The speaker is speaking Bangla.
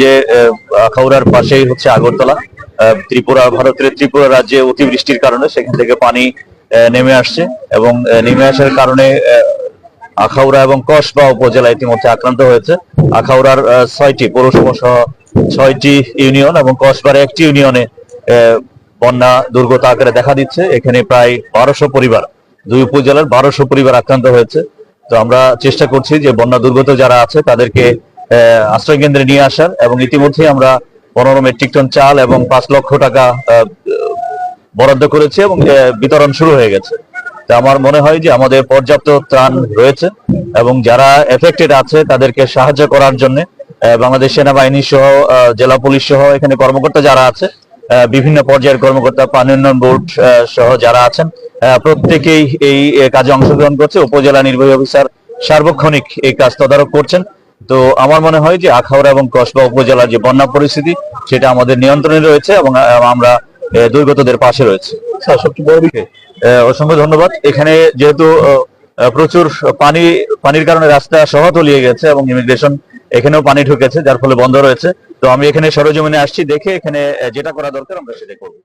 যে আখাউড়ার পাশেই হচ্ছে আগরতলা। ত্রিপুরা, ভারতের ত্রিপুরা রাজ্যে অতিবৃষ্টির কারণে সেখান থেকে পানি নেমে আসছে এবং নেমে আসার কারণে আখাউড়া এবং কসবা উপজেলা ইতিমধ্যে আক্রান্ত হয়েছে। আখাউড়ার ছয়টি পৌরসভা সহ ছয়টি ইউনিয়ন এবং কসবার একটি ইউনিয়নে বন্যা দুর্গত আকারে দেখা দিচ্ছে। এখানে প্রায় বারোশো পরিবার, দুই উপজেলার বারোশো পরিবার আক্রান্ত হয়েছে। তো আমরা চেষ্টা করছি যে বন্যা দুর্গত যারা আছে তাদেরকে আশ্রয় কেন্দ্রে নিয়ে আসার এবং ইতিমধ্যে আমরা পনেরো মেট্রিক টন চাল এবং পাঁচ লক্ষ টাকা বরাদ্দ করেছি এবং বিতরণ শুরু হয়ে গেছে। আমার মনে হয় যে আমাদের পর্যাপ্ত ত্রাণ রয়েছে এবং যারা এফেক্টেড আছে তাদেরকে সাহায্য করার জন্য বাংলাদেশ সেনাবাহিনী সহ জেলা পুলিশ সহ, এখানে কর্মকর্তা যারা আছে বিভিন্ন পর্যায়ের কর্মকর্তা, পানি উন্নয়ন বোর্ড সহ যারা আছেন প্রত্যেকেই এই কাজে অংশগ্রহণ করছে। উপজেলা নির্বাহী অফিসার সার্বক্ষণিক এই কাজ তদারক করছেন। তো আমার মনে হয় যে আখাউড়া এবং কসবা উপজেলার যে বন্যা পরিস্থিতি সেটা আমাদের নিয়ন্ত্রণে রয়েছে এবং আমরা দুর্গতদের পাশে রয়েছে। স্যার সবচেয়ে বড় বিষয়? অসংখ্য ধন্যবাদ। এখানে যেহেতু প্রচুর পানি পানির কারণে রাস্তা সহ তলিয়ে গেছে এবং ইমিগ্রেশন এখানেও পানি ঢুকেছে যার ফলে বন্ধ রয়েছে। তো আমি এখানে সরজমিনে আসছি দেখে এখানে যেটা করা দরকার আমরা সেটা করব।